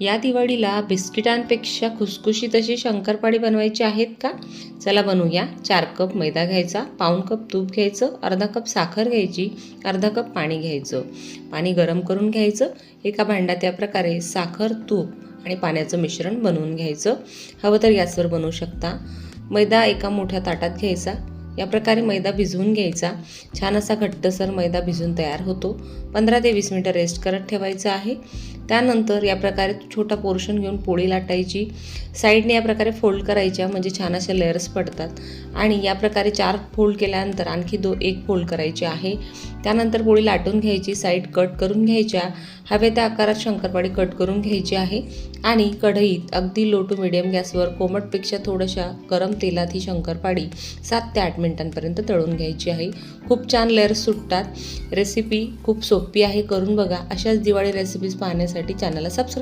या दिवाळीला बिस्किटांपेक्षा खुसखुशीत अशी शंकरपाळी बनवायची आहेत का? चला बनवूया. चार कप मैदा घ्यायचा पाऊण कप तूप घ्यायचं अर्धा कप साखर घ्यायची अर्धा कप पाणी घ्यायचं. पाणी गरम करून घ्यायचं एका भांड्यात त्या प्रकारे साखर तूप आणि पाण्याचं मिश्रण बनवून घ्यायचं. हवं तर गॅसवर बनवू शकता. मैदा एका मोठ्या ताटात घ्यायचा. या प्रकारे मैदा भिजवून घ्यायचा. छान असा घट्टसर मैदा भिजून तयार होतो. पंधरा ते वीस मिनटं रेस्ट करत ठेवायचं आहे. त्यानंतर या प्रकारे छोटा पोर्शन घेऊन पोळी लाटायची. साईडने या प्रकारे फोल्ड करायच्या म्हणजे छान अशा लेअर्स पडतात. आणि या प्रकारे चार फोल्ड केल्यानंतर आणखी दो एक फोल्ड करायची आहे. त्यानंतर पोळी लाटून घ्यायची साईड कट करून घ्यायच्या. हवे त्या आकारात शंकरपाळी कट करून घ्यायची आहे. आणि कढईत अगदी लो टू मिडियम गॅसवर कोमटपेक्षा थोड्याशा गरम तेलात ही शंकरपाळी सात ते आठ मिनिटांपर्यंत तळून घ्यायची आहे. खूप छान लेअर्स सुटतात. रेसिपी खूप सोपी आहे. करून बघा. अशाच दिवाळी रेसिपीज पाहण्यासाठी चॅनलला सबस्क्राईब